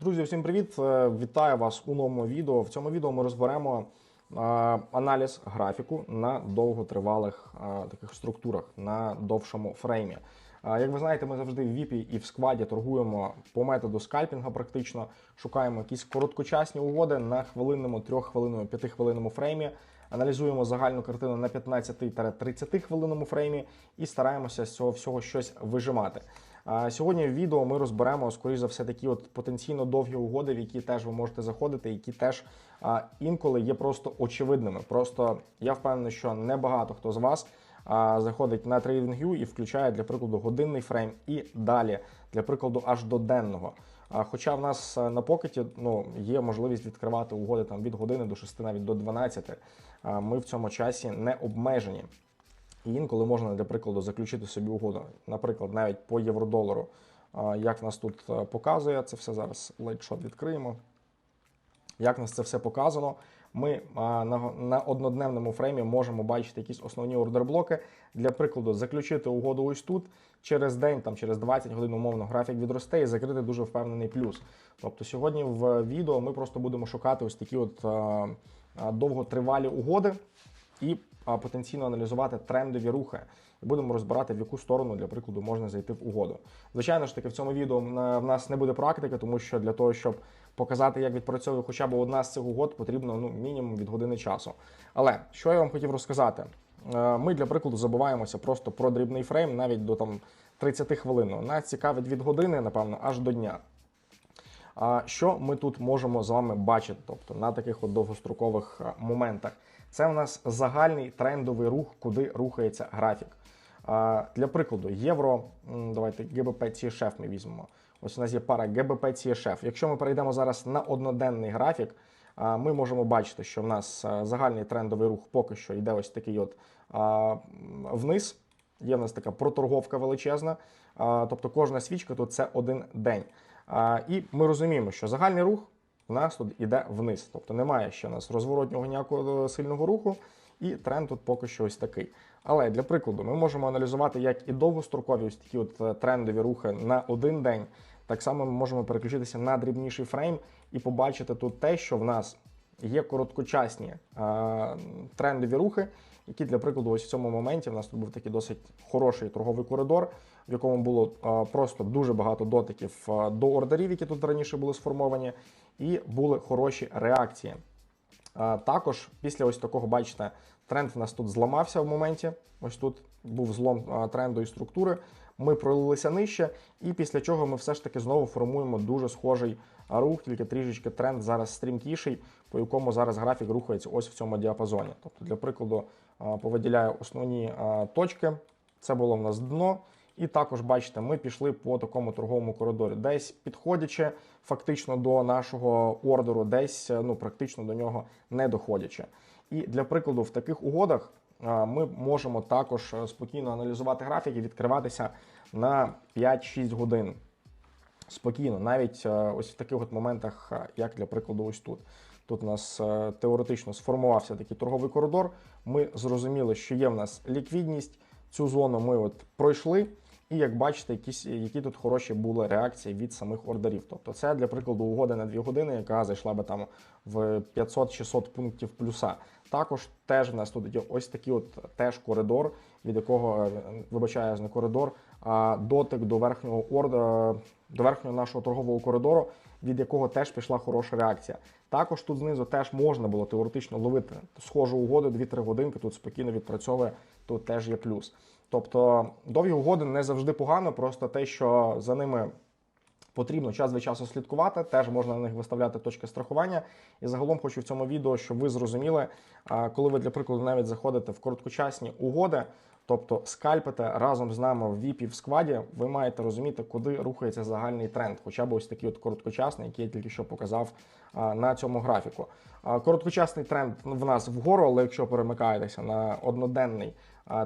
Друзі, всім привіт! Е, Вітаю вас у новому відео. В цьому відео ми розберемо е, аналіз графіку на довготривалих е, таких структурах на довшому фреймі. Як ви знаєте, ми завжди в віпі і в скваді торгуємо по методу скальпінга. Практично шукаємо якісь короткочасні угоди на хвилинному, трьоххвилинному, п'ятихвилинному фреймі. Аналізуємо загальну картину на 15-30 хвилинному фреймі і стараємося з цього всього щось вижимати. Сьогодні в відео ми розберемо, скоріш за все, такі от потенційно довгі угоди, в які теж ви можете заходити, які теж інколи є просто очевидними. Просто я впевнений, що небагато хто з вас заходить на TradingView і включає для прикладу годинний фрейм і далі, для прикладу, аж до денного. Хоча в нас на покеті ну, є можливість відкривати угоди там від години до 6, навіть до 12. Ми в цьому часі не обмежені. І інколи можна для прикладу заключити собі угоду, наприклад, навіть по євро-долару. Як нас тут е, показує, це все зараз лайтшот відкриємо. Як нас це все показано, ми на, однодневному фреймі можемо бачити якісь основні ордерблоки. Для прикладу, заключити угоду ось тут через день, там через 20 годин умовно графік відросте і закрити дуже впевнений плюс. Тобто сьогодні в відео ми просто будемо шукати ось такі от а, а, довготривалі угоди і потенційно аналізувати трендові рухи. Будемо розбирати, в яку сторону, для прикладу, можна зайти в угоду. Звичайно ж таки, в цьому відео в нас не буде практики, тому що для того, щоб показати, як відпрацьовує хоча б одна з цих угод, потрібно ну, мінімум від години часу. Але що я вам хотів розказати? Е, Ми для прикладу забуваємося просто про дрібний фрейм навіть до там 30 хвилин. Нас цікавить від години, напевно, аж до дня. А Що ми тут можемо з вами бачити? Тобто на таких от довгострокових е, моментах, це у нас загальний трендовий рух, куди рухається графік. Для прикладу, євро, давайте ГБП CSF ми візьмемо. Ось у нас є пара ГБП CSF. Якщо ми перейдемо зараз на одноденний графік, ми можемо бачити, що в нас е, загальний трендовий рух поки що йде ось такий от вниз. Є в нас така проторговка величезна, тобто кожна свічка тут це один день. І ми розуміємо, що загальний рух у нас тут іде вниз, тобто немає ще у нас розворотнього ніякого сильного руху, і тренд тут поки що ось такий. Але для прикладу, ми можемо аналізувати як і довгострокові ось такі от е, трендові рухи на один день. Так само ми можемо переключитися на дрібніший фрейм і побачити тут те, що в нас є короткочасні е, трендові рухи, які для прикладу, ось в цьому моменті в нас тут був такий досить хороший торговий коридор, в якому було просто дуже багато дотиків до ордерів, які тут раніше були сформовані, і були хороші реакції. Також після ось такого, бачите, тренд в нас тут зламався в моменті. Ось тут був злом тренду і структури. Ми пролилися нижче, і після чого ми все ж таки знову формуємо дуже схожий рух, тільки трішечки тренд зараз стрімкіший, по якому зараз графік рухається ось в цьому діапазоні. Тобто, для прикладу, повиділяю основні точки. Це було в нас дно. І також бачите, ми пішли по такому торговому коридорі, десь підходячи фактично до нашого ордеру, десь е, ну практично до нього не доходячи. І для прикладу, в таких угодах ми можемо також е, спокійно аналізувати графік і відкриватися на 5-6 годин. Спокійно, навіть е, ось в таких от моментах, е, як для прикладу, ось тут. Тут у нас е, теоретично сформувався такий торговий коридор. Ми зрозуміли, що є в нас ліквідність. Цю зону ми от пройшли. І як бачите, якісь, які тут хороші були реакції від самих ордерів. Тобто це для прикладу угода на 2 години, яка зайшла би там в 500-600 пунктів плюса. Також теж в нас тут є ось такий от теж коридор, від якого е, вибачаю, не коридор, а дотик до верхнього орда, до верхнього нашого торгового коридору, від якого теж пішла хороша реакція. Також тут знизу теж можна було теоретично ловити схожу угоду 2-3 годинки. Тут спокійно відпрацьовує, тут теж є плюс. Тобто довгі угоди не завжди погано, просто те, що за ними потрібно час від часу слідкувати, теж можна на них виставляти точки страхування. І загалом хочу в цьому відео, щоб ви зрозуміли, коли ви для прикладу навіть заходите в короткочасні угоди, тобто скальпите разом з нами в VIP в скваді, ви маєте розуміти, куди рухається загальний тренд, хоча б ось такий от короткочасний, який я тільки що показав на цьому графіку. Короткочасний тренд в нас вгору, але якщо перемикаєтеся на одноденний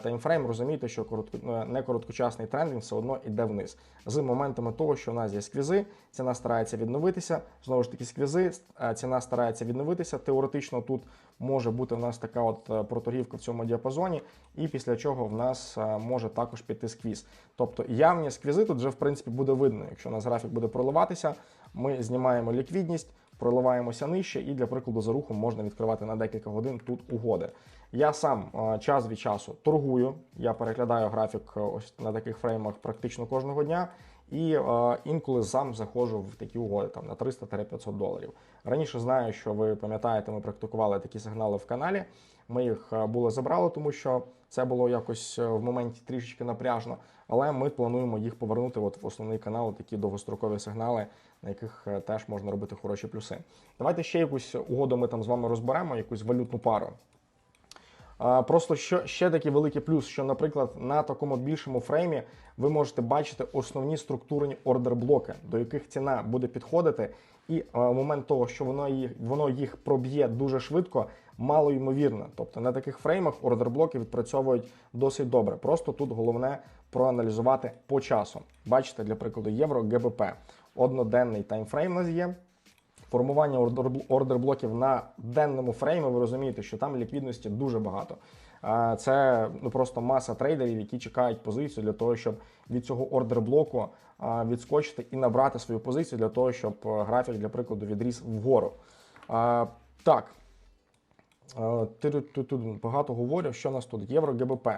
таймфрейм, розумійте, що коротко, ну, не короткочасний тренд він все одно йде вниз. З моментами того, що у нас є сквізи, ціна старається відновитися. Знову ж таки, сквізи, ціна старається відновитися. Теоретично тут може бути в нас така от е, проторгівка в цьому діапазоні, і після чого в нас е, може також піти сквіз. Тобто явні сквізи тут вже в принципі буде видно. Якщо у нас графік буде проливатися, ми знімаємо ліквідність, проливаємося нижче, і для прикладу за рухом можна відкривати на декілька годин тут угоди. Я сам е, час від часу торгую. Я переглядаю графік е, ось на таких фреймах практично кожного дня. І е, інколи сам заходжу в такі угоди там на 300-500 доларів. Раніше знаю, що ви пам'ятаєте, ми практикували такі сигнали в каналі. Ми їх е, були забрали, тому що це було якось е, в моменті трішечки напряжно. Але ми плануємо їх повернути от в основний канал, такі довгострокові сигнали, на яких е, теж можна робити хороші плюси. Давайте ще якусь угоду ми там з вами розберемо, якусь валютну пару. Просто що ще такий великий плюс, що, наприклад, на такому більшому фреймі ви можете бачити основні структурні ордер-блоки, до яких ціна буде підходити, і в момент того, що воно їх воно їх проб'є дуже швидко, мало ймовірно. Тобто на таких фреймах ордер-блоки відпрацьовують досить добре. Просто тут головне проаналізувати по часу. Бачите, для прикладу, євро ГБП. Одноденний таймфрейм у нас є. Формування ордер- ордер-блоків на денному фреймі, ви розумієте, що там ліквідності дуже багато. Це ну просто маса трейдерів, які чекають позицію для того, щоб від цього ордер-блоку відскочити і набрати свою позицію для того, щоб графік, для прикладу, відріс вгору. Так, Е, тут багато говорю, що у нас тут євро ГБП.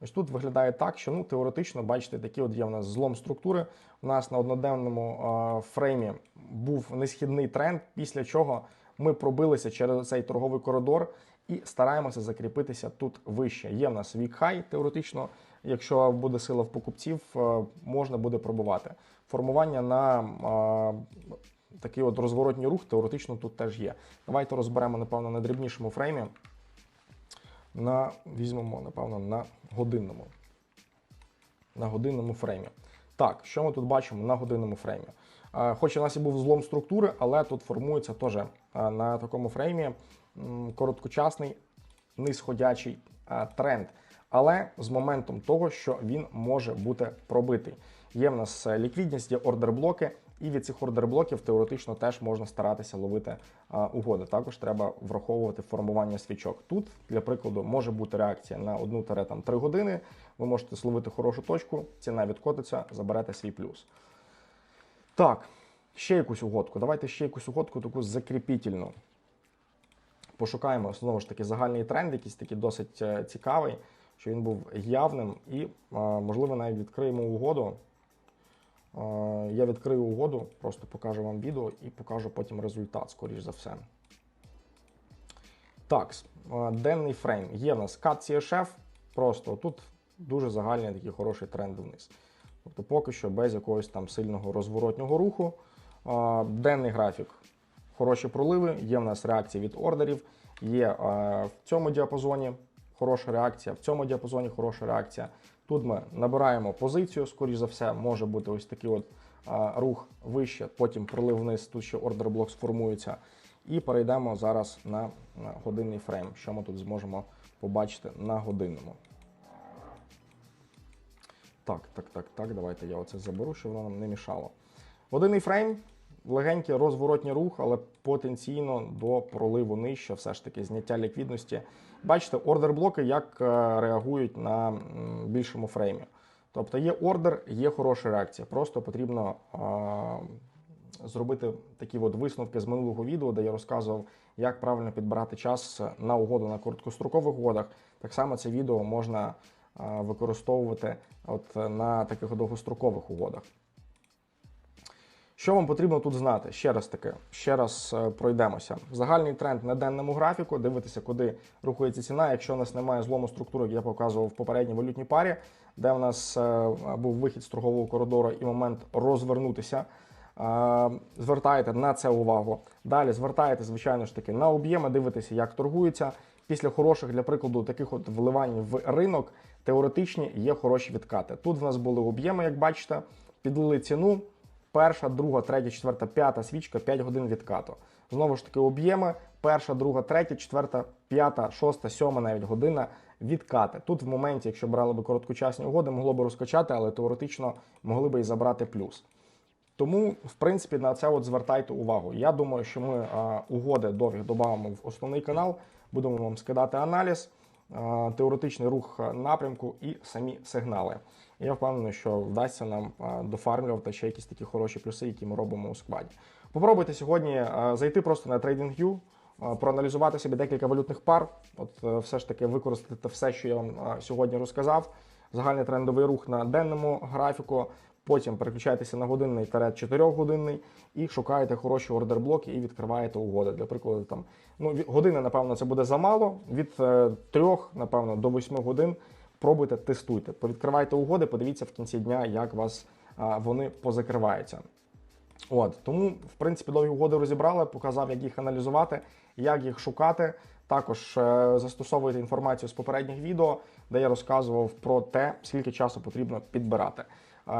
Ось тут виглядає так, що ну теоретично, бачите, такі от є в нас злом структури. У нас на одноденному е, фреймі був несхідний тренд, після чого ми пробилися через цей торговий коридор і стараємося закріпитися тут вище. Є в нас вік хай, теоретично, якщо буде сила в покупців, е, можна буде пробувати. Формування на е, такий от розворотній рух теоретично тут теж є. Давайте розберемо, напевно, на дрібнішому фреймі. На, візьмемо, напевно, на годинному. На годинному фреймі. Так, що ми тут бачимо на годинному фреймі? Е, Хоч у нас і був злом структури, але тут формується теж на такому фреймі короткочасний нисходячий е, тренд. Але з моментом того, що він може бути пробитий. Є в нас е, ліквідність, є ордер-блоки, і від цих ордер-блоків теоретично теж можна старатися ловити а, угоди. Також треба враховувати формування свічок. Тут, для прикладу, може бути реакція на 1-3 години. Ви можете зловити хорошу точку, ціна відкотиться, заберете свій плюс. Так, ще якусь угодку. Давайте ще якусь угодку, таку закріпітельну. Пошукаємо знову ж таки загальний тренд, якийсь такий досить е, цікавий, що він був явним, і, е, можливо, навіть відкриємо угоду. Е, Я відкрию угоду, просто покажу вам відео і покажу потім результат, скоріш за все. Так, денний фрейм. Є в нас кат CSF, просто тут дуже загальний такий хороший тренд вниз. Тобто поки що без якогось там сильного розворотнього руху. Денний графік. Хороші проливи, є в нас реакції від ордерів, є е, в цьому діапазоні хороша реакція, в цьому діапазоні хороша реакція. Тут ми набираємо позицію, скоріш за все, може бути ось такий от а, рух вище, потім пролив вниз, тут ще ордер блок сформується. І перейдемо зараз на годинний фрейм, що ми тут зможемо побачити на годинному. Так, так, так, так, давайте я оце заберу, щоб воно нам не мішало. Годинний фрейм, легенький розворотній рух, але потенційно до проливу нижче, все ж таки зняття ліквідності. Бачите, ордер-блоки як е, реагують на більшому фреймі. Тобто є ордер, є хороша реакція. Просто потрібно е, зробити такі от висновки з минулого відео, де я розказував, як правильно підбирати час на угоду на короткострокових угодах. Так само це відео можна е, використовувати от на таких довгострокових угодах. Що вам потрібно тут знати? Ще раз таки, ще раз е, пройдемося. Загальний тренд на денному графіку, дивитися, куди рухається ціна. Якщо у нас немає злому структури, як я показував в попередній валютній парі, де у нас е, був вихід з торгового коридору і момент розвернутися. е, Звертаєте на це увагу. Далі звертаєте, звичайно ж таки, на об'єми, дивитеся, як торгуються. Після хороших, для прикладу, таких от вливань в ринок, теоретичні є хороші відкати. Тут в нас були об'єми, як бачите, підлили ціну. Перша, друга, третя, четверта, п'ята свічка 5 годин відкату. Знову ж таки, об'єми. Перша, друга, третя, четверта, п'ята, шоста, сьома навіть година відкати. Тут в моменті, якщо брали би короткочасні угоди, могло би розкачати, але теоретично могли би і забрати плюс. Тому, в принципі, на це от звертайте увагу. Я думаю, що ми а, угоди довгі додамо в основний канал, будемо вам скидати аналіз, теоретичний рух напрямку і самі сигнали. Я впевнений, що вдасться нам дофармлювати ще якісь такі хороші плюси, які ми робимо у складі. Попробуйте сьогодні е, зайти просто на TradingView, е, проаналізувати собі декілька валютних пар. От е, все ж таки використати все, що я вам е, сьогодні розказав. Загальний трендовий рух на денному графіку. Потім переключаєтеся на годинний тарет 4 годинний і шукаєте хороші ордер-блоки і відкриваєте угоди. Для прикладу, там ну години, напевно, це буде замало. Від 3, напевно, до 8 годин. Пробуйте, тестуйте. Повідкривайте угоди, подивіться в кінці дня, як вас а, вони позакриваються. От тому, в принципі, довгі угоди розібрали, показав, як їх аналізувати, як їх шукати. Також е, застосовуйте інформацію з попередніх відео, де я розказував про те, скільки часу потрібно підбирати.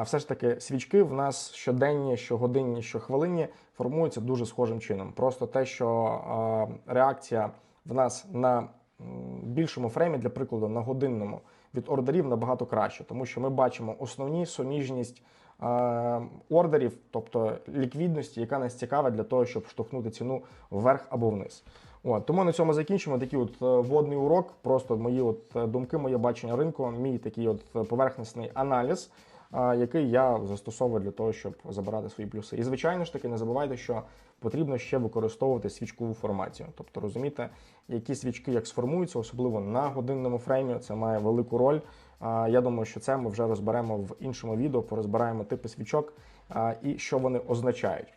Все ж таки, свічки в нас щоденні, щогодинні, щохвилинні формуються дуже схожим чином. Просто те, що реакція в нас на більшому фреймі, для прикладу, на годинному від ордерів набагато краще, тому що ми бачимо основні суміжність ордерів, тобто ліквідності, яка нас цікавить для того, щоб штовхнути ціну вверх або вниз. От, тому на цьому закінчимо такий от е, вводний урок. Просто мої от е, думки, моє бачення ринку, мій такий от е, поверхностний аналіз, який я застосовую для того, щоб забирати свої плюси. І звичайно ж таки, не забувайте, що потрібно ще використовувати свічкову формацію. Тобто розуміти, які свічки як сформуються, особливо на годинному фреймі. Це має велику роль. Я думаю, що це ми вже розберемо в іншому відео, порозбираємо типи свічок і що вони означають.